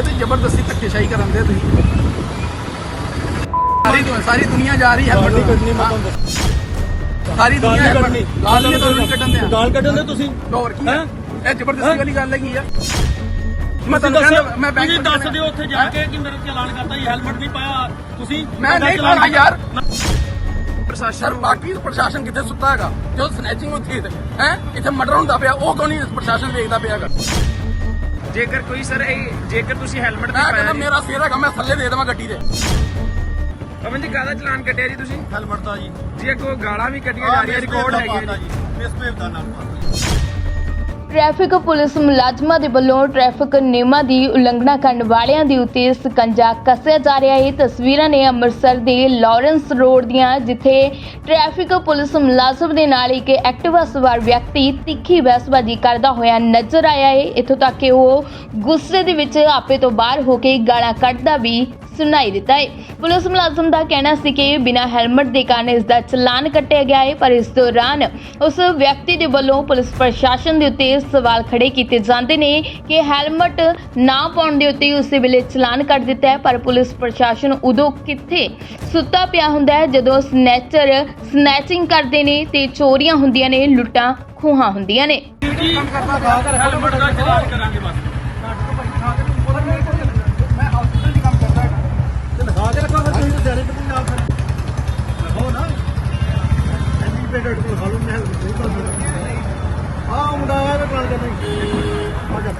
ਇਹ ਤੇ ਜ਼ਬਰਦਸਤੀ ਧੱਕੇਸ਼ਾਹੀ ਕਰਨ ਦੇ ਤੁਸੀਂ। ਸਾਰੀ ਦੁਨੀਆ ਸਾਰੀ ਦੁਨੀਆ ਜਾ ਰਹੀ ਹੈ ਗਾਲੀ ਕੱਢਣੀ ਮੈਂ ਤੁਹਾਨੂੰ ਦੱਸ ਸਾਰੀ ਦੁਨੀਆ ਗਾਲੀ ਹੈ ਕੱਢਣੀ। ਗਾਲ ਨਹੀਂ ਤੁਹਾਨੂੰ ਕੱਢਣ ਦੇ ਗਾਲ ਕੱਢਣ ਦੇ ਤੁਸੀਂ? ਹੋਰ ਕੀ ਹੈ? ਇਹ ਜ਼ਬਰਦਸਤੀ ਵਾਲੀ ਗੱਲ ਹੈਗੀ ਆ। ਮੈਂ ਤੁਸੀਂ ਤੁਹਾਨੂੰ ਦੱਸੋ ਕਹਿੰਦਾ ਮੈਂ ਬੈਂਕ ਤੁਸੀਂ ਦੱਸ ਦਿਓ ਉੱਥੇ ਜਾ ਕੇ ਕਿ ਮੇਰਾ ਚਲਾਨ ਕਰਤਾ ਜੀ ਹੈਲਮਟ ਨਹੀਂ ਪਾਇਆ। ਤੁਸੀਂ ਮੈਂ ਨਹੀਂ ਚਲਾਨ ਪਾਉਣਾ ਯਾਰ। ਪ੍ਰਸ਼ਾਸਨ ਬਾਕੀ ਪ੍ਰਸ਼ਾਸਨ ਕਿੱਥੇ ਸੁੱਤਾ ਹੈਗਾ? ਜੋ ਸਨੈਚਿੰਗ ਹੁੰਦੀ ਹੈ ਹੈ? ਇੱਥੇ ਮਰਡਰ ਹੁੰਦਾ ਪਿਆ ਉਹ ਕਿਉਂ ਨਹੀਂ ਪ੍ਰਸ਼ਾਸਨ ਦੇਖਦਾ ਪਿਆ ਹੈਗਾ? ਜੇਕਰ ਕੋਈ ਸਰ ਇਹ ਜੇਕਰ ਤੁਸੀਂ ਹੈਲਮਟ ਮੈਂ ਨਹੀਂ ਕਹਿੰਦਾ ਪਾਇਆ ਜੀ। ਮੇਰਾ ਸਿਰ ਹੈਗਾ ਮੈਂ ਥੱਲੇ ਦੇ ਦੇਵਾਂ ਗੱਡੀ ਦੇ। ਅਮਨ ਜੀ ਕਾਹਦਾ ਚਲਾਨ ਕੱਟਿਆ ਜੀ ਤੁਸੀਂ? ਹੈਲਮਟ ਦਾ ਜੀ। ਜੀ ਅੱਗੋਂ ਗਾਲਾਂ ਵੀ ਕੱਢੀਆਂ ਜਾ ਰਹੀਆਂ ਰਿਕਾਰਡ ਹੈਗੇ ਜੀ। ਮਿਸਬੇਵ ਦਾ ਨਾਮ ਟ੍ਰੈਫਿਕ ਪੁਲਿਸ ਮੁਲਾਜ਼ਮਾਂ ਦੇ ਵੱਲੋਂ ਟ੍ਰੈਫਿਕ ਨਿਯਮਾਂ ਦੀ ਉਲੰਘਣਾ ਕਰਨ ਵਾਲਿਆਂ ਦੇ ਉੱਤੇ ਸਕੰਜਾ ਕੱਸਿਆ ਜਾ ਰਿਹਾ ਹੈ। ਤਸਵੀਰਾਂ ਨੇ ਅੰਮ੍ਰਿਤਸਰ ਦੇ ਲਾਰੈਂਸ ਰੋਡ ਦੀਆਂ, ਜਿੱਥੇ ਟ੍ਰੈਫਿਕ ਪੁਲਿਸ ਮੁਲਾਜ਼ਮ ਦੇ ਨਾਲ ਇੱਕ ਐਕਟਿਵਾ ਸਵਾਰ ਵਿਅਕਤੀ ਤਿੱਖੀ ਬਹਿਸਬਾਜ਼ੀ ਕਰਦਾ ਹੋਇਆ ਨਜ਼ਰ ਆਇਆ ਹੈ। ਇੱਥੋਂ ਤੱਕ ਕਿ ਉਹ ਗੁੱਸੇ ਦੇ ਵਿੱਚ ਆਪੇ ਤੋਂ ਬਾਹਰ ਹੋ ਕੇ ਗਾਲਾਂ ਕੱਢਦਾ ਵੀ ਸੁਣਾਈ ਦਿੱਤਾ ਹੈ ਪੁਲਿਸ ਮੁਲਾਜ਼ਮ ਦਾ ਕਹਿਣਾ ਸੀ ਕਿ ਬਿਨਾਂ ਹੈਲਮਟ ਦੇ ਕਾਰਨ ਇਸ ਦਾ ਚਲਾਨ ਕੱਟਿਆ ਗਿਆ ਹੈ ਪਰ ਇਸ ਦੌਰਾਨ ਉਸ ਵਿਅਕਤੀ ਦੇ ਵੱਲੋਂ ਪੁਲਿਸ ਪ੍ਰਸ਼ਾਸਨ ਦੇ ਉੱਤੇ ਸਵਾਲ ਖੜੇ ਕੀਤੇ ਜਾਂਦੇ ਨੇ ਕਿ ਹੈਲਮਟ ਨਾ ਪਾਉਣ ਦੇ ਉੱਤੇ ਉਸੇ ਵੇਲੇ ਚਲਾਨ ਕੱਟ ਦਿੱਤਾ ਹੈ ਪਰ ਪੁਲਿਸ ਪ੍ਰਸ਼ਾਸਨ ਉਦੋਂ ਕਿੱਥੇ ਸੁੱਤਾ ਪਿਆ ਹੁੰਦਾ ਹੈ ਜਦੋਂ ਸਨੈਚਰ ਸਨੈਚਿੰਗ ਕਰਦੇ ਨੇ ਤੇ ਚੋਰੀਆਂ ਹੁੰਦੀਆਂ ਨੇ ਲੁੱਟਾਂ ਖੋਹਾਂ ਹੁੰਦੀਆਂ ਨੇ ਹੈਲਮਟ ਦਾ ਚਲਾਨ ਕਰਾਂਗੇ ਬਸ ਮੈਂ ਹਸਪੀਟਲ ਦੀ ਕੰਮ ਕਰਦਾ ਹੈਗਾ ਤੇ ਲਿਖਾ ਕੇ ਰੱਖੋ ਫਿਰ ਤੁਸੀਂ ਤਾਂ ਸਿਆਣੇ ਕਿਉਂ ਨਾਲ ਫਿਰ ਲਿਖਾਓ ਨਾ ਐਂਟੀ ਪੇਡਡ ਕੋਲ ਹਾਲੂ ਮੈਂ ਨਹੀਂ ਕਰ ਸਕਦਾ ਆ ਮੁੰਡਾ ਆਇਆ ਤੇ ਗੱਲ ਕਰਨੀ ਆ ਜਾ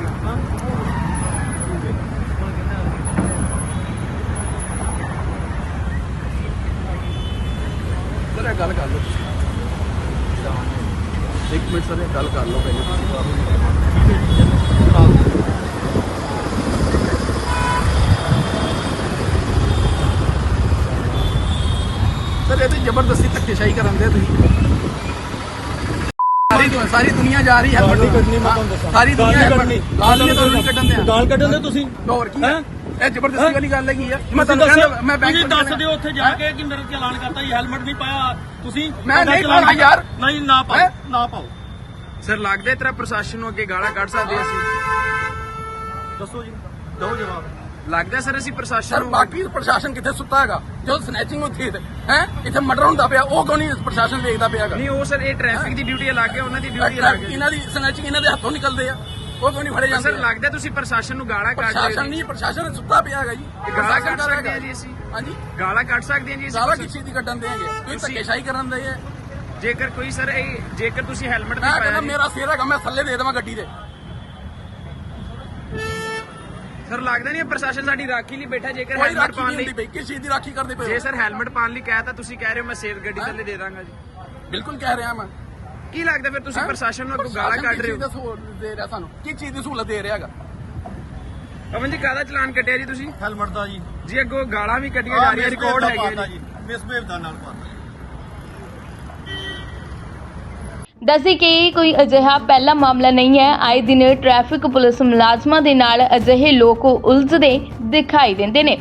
ਸਰ ਗੱਲ ਕਰ ਲਓ ਤੁਸੀਂ ਇੱਕ ਮਿੰਟ ਸਰ ਇਹ ਗੱਲ ਕਰ ਲਓ ਪਹਿਲੇ ਸਰ, ਇਹ ਤੇ ਜ਼ਬਰਦਸਤੀ ਧੱਕੇਸ਼ਾਹੀ ਕਰਨ ਦੇ ਤੁਸੀਂ। ਸਾਰੀ ਦੁਨੀਆ ਸਾਰੀ ਦੁਨੀਆ ਜਾ ਰਹੀ ਹੈ ਗਾਲੀ ਕੱਢਣੀ ਮੈਂ ਤੁਹਾਨੂੰ ਦੱਸਾਂ। ਸਾਰੀ ਦੁਨੀਆ ਗਾਲੀ ਹੈ ਕੱਢਣੀ ਗਾਲ ਨਹੀਂ ਤੁਹਾਨੂੰ ਕੱਢਣ ਦੇ ਗਾਲ ਕੱਢਣ ਦੇ ਤੁਸੀਂ? ਹੋਰ ਕੀ ਹੈ? ਹੈਂ? ਇਹ ਜ਼ਬਰਦਸਤੀ ਵਾਲੀ ਗੱਲ ਹੈਗੀ ਆ। ਮੈਂ ਤੁਹਾਨੂੰ ਕਹਿੰਦਾ ਮੈਂ ਬੈਂਕ ਤੁਸੀਂ ਦੱਸ ਦਿਓ ਉੱਥੇ ਜਾ ਕੇ ਕਿ ਮੇਰਾ ਚਲਾਨ ਕਰਤਾ ਜੀ ਹੈਲਮਟ ਨਹੀਂ ਪਾਇਆ। ਤੁਸੀਂ ਮੈਂ ਨਹੀਂ ਚਲਾਨ ਪਾਉਣਾ ਯਾਰ। ਨਹੀਂ ਨਾ ਪਾਓ ਹੈਂ? ਨਾ ਪਾਓ। ਸਰ ਲੱਗਦਾ ਤੇਰਾ ਪ੍ਰਸ਼ਾਸਨ ਨੂੰ ਅੱਗੇ ਗਾਲਾਂ ਕੱਢ ਸਕਦੇ ਅਸੀਂ। ਦੱਸੋ ਜੀ ਦਿਓ ਜਵਾਬ। ਲੱਗਦਾ ਸਰ ਅਸੀਂ ਪ੍ਰਸ਼ਾਸਨ ਸਰ ਨੂੰ ਬਾਕੀ ਪ੍ਰਸ਼ਾਸਨ ਕਿੱਥੇ ਸੁੱਤਾ ਹੈਗਾ? ਜੋ ਸਨੈਚਿੰਗ ਹੁੰਦੀ ਹੈ ਹੈ? ਇੱਥੇ ਮਰਡਰ ਹੁੰਦਾ ਪਿਆ ਉਹ ਨਹੀਂ ਪ੍ਰਸ਼ਾਸਨ ਦੇਖਦਾ ਪਿਆ ਹੈਗਾ? ਨਹੀਂ ਉਹ ਸਰ ਇਹ ਟ੍ਰੈਫਿਕ ਦੀ ਡਿਊਟੀ ਅਲੱਗ ਹੈ ਉਹਨਾਂ ਦੀ ਡਿਊਟੀ ਅਲੱਗ ਹੈ ਇਹਨਾਂ ਦੀ ਸਨੈਚਿੰਗ ਇਹਨਾਂ ਦੇ ਹੱਥੋਂ ਨਿਕਲਦੇ ਆ। ਉਹ ਕਿਉਂ ਨਹੀਂ ਫੜੇ ਸਰ ਜਾਂਦੇ ਲੱਗਦਾ ਤੁਸੀਂ ਪ੍ਰਸ਼ਾਸਨ ਨੂੰ ਗਾਲਾਂ ਕੱਢ ਰਹੇ ਪ੍ਰਸ਼ਾਸਨ ਜੀ ਨਹੀਂ ਪ੍ਰਸ਼ਾਸਨ ਸੁੱਤਾ ਪਿਆ ਹੈਗਾ ਜੀ। ਗਾਲਾਂ ਪ੍ਰਸ਼ਾਸਨ ਕੱਢ ਸਕਦੇ। ਆ ਜੀ ਅਸੀਂ। ਹਾਂਜੀ। ਗਾਲਾਂ ਕੱਢ ਸਕਦੇ ਹਾਂ ਜੀ ਅਸੀਂ ਸਾਰਾ ਕਿਸ ਦੀ ਕੱਢਣ ਦੇਗੇ ਤੁਸੀਂ- ਧੱਕੇਸ਼ਾਹੀ ਕਰਨ ਦੇ ਹੈ ਜੇਕਰ ਕੋਈ ਸਰ ਇਹ ਜੇਕਰ ਤੁਸੀਂ ਹੈਲਮਟ ਨਹੀਂ ਪਾਇਆ ਮੇਰਾ ਸਿਰ ਹੈਗਾ ਮੈਂ ਥੱਲੇ ਦੇ ਦੇਵਾਂ ਗੱਡੀ ਦੇ। ਸਰ ਲੱਗਦਾ ਨਹੀਂ ਪ੍ਰਸ਼ਾਸਨ ਸਾਡੀ ਰਾਖੀ ਲਈ ਬੈਠਾ ਜੇਕਰ ਕੋਈ ਹੈਲਮਟ ਰਾਖੀ ਪਾਉਣ ਨਹੀਂ ਲਈ ਬਈ ਕਿਸ ਦੀ ਰਾਖੀ ਕਰਦੇ ਪਏ ਜੇ ਹੋ। ਸਰ ਹੈਲਮਟ ਪਾਉਣ ਲਈ ਕਹਿ ਤਾਂ ਤੁਸੀਂ ਕਹਿ ਰਹੇ ਹੋ ਮੈਂ ਸੇਫ ਗੱਡੀ ਥੱਲੇ ਦੇ ਦਾਂਗਾ ਜੀ। ਬਿਲਕੁਲ ਕਹਿ ਰਿਹਾ ਮੈਂ। ਕੀ ਲੱਗਦਾ ਫਿਰ ਤੁਸੀਂ ਹੈਂ? ਪ੍ਰਸ਼ਾਸਨ ਨੂੰ ਅੱਗੋਂ ਗਾਲਾਂ ਪ੍ਰਸ਼ਾਸਨ ਕੱਢ ਰਹੇ ਕਿਸ ਚੀਜ਼ ਹੋ? ਦਾ ਸਹੂਲਤ ਦੇ ਰਿਹਾ ਸਾਨੂੰ? ਕੀ ਚੀਜ਼ ਦੀ ਸਹੂਲਤ ਦੇ ਰਿਹਾ ਹੈਗਾ? ਅਮਨ ਜੀ ਕਾਹਦਾ ਚਲਾਨ ਕੱਟਿਆ ਜੀ ਤੁਸੀਂ? ਹੈਲਮਟ ਦਾ ਜੀ। ਜੀ ਅੱਗੋਂ ਗਾਲਾਂ ਵੀ ਕੱਢੀਆਂ ਜਾ ਰਹੀਆਂ ਰਿਕਾਰਡ ਹੈਗੇ ਜੀ। ਮਿਸਬੇਵ ਦਾ ਨਾਲ ਪਾਤਾ ਦੱਸੀ ਕਿ ਕੋਈ ਅਜਿਹਾ ਪਹਿਲਾ ਮਾਮਲਾ ਨਹੀਂ ਹੈ। ਆਏ ਦਿਨ ਟ੍ਰੈਫਿਕ ਪੁਲਿਸ ਮੁਲਾਜ਼ਮਾਂ ਦੇ ਨਾਲ ਅਜਿਹੇ ਲੋਕ ਉਲਝਦੇ ਦਿਖਾਈ ਦਿੰਦੇ ਨੇ।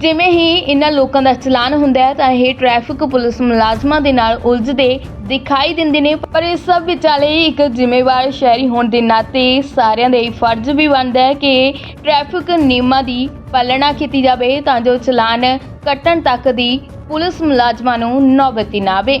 ਜਿਵੇਂ ਹੀ ਇਹਨਾਂ ਲੋਕਾਂ ਦਾ ਚਲਾਨ ਹੁੰਦਾ ਹੈ, ਤਾਂ ਇਹ ਟ੍ਰੈਫਿਕ ਪੁਲਿਸ ਮੁਲਾਜ਼ਮਾਂ ਦੇ ਨਾਲ ਉਲਝਦੇ ਦਿਖਾਈ ਦਿੰਦੇ ਨੇ। ਪਰ ਇਸ ਸਭ ਵਿਚਾਲੇ ਇੱਕ ਜ਼ਿੰਮੇਵਾਰ ਸ਼ਹਿਰੀ ਹੋਣ ਦੇ ਨਾਤੇ ਸਾਰਿਆਂ ਦਾ ਇਹ ਫਰਜ਼ ਵੀ ਬਣਦਾ ਹੈ ਕਿ ਟ੍ਰੈਫਿਕ ਨਿਯਮਾਂ ਦੀ ਪਾਲਣਾ ਕੀਤੀ ਜਾਵੇ, ਤਾਂ ਜੋ ਚਲਾਨ ਕੱਟਣ ਤੱਕ ਦੀ ਪੁਲਿਸ ਮੁਲਾਜ਼ਮਾਂ ਨੂੰ ਨੌਬਤ ਨਾ ਆਵੇ।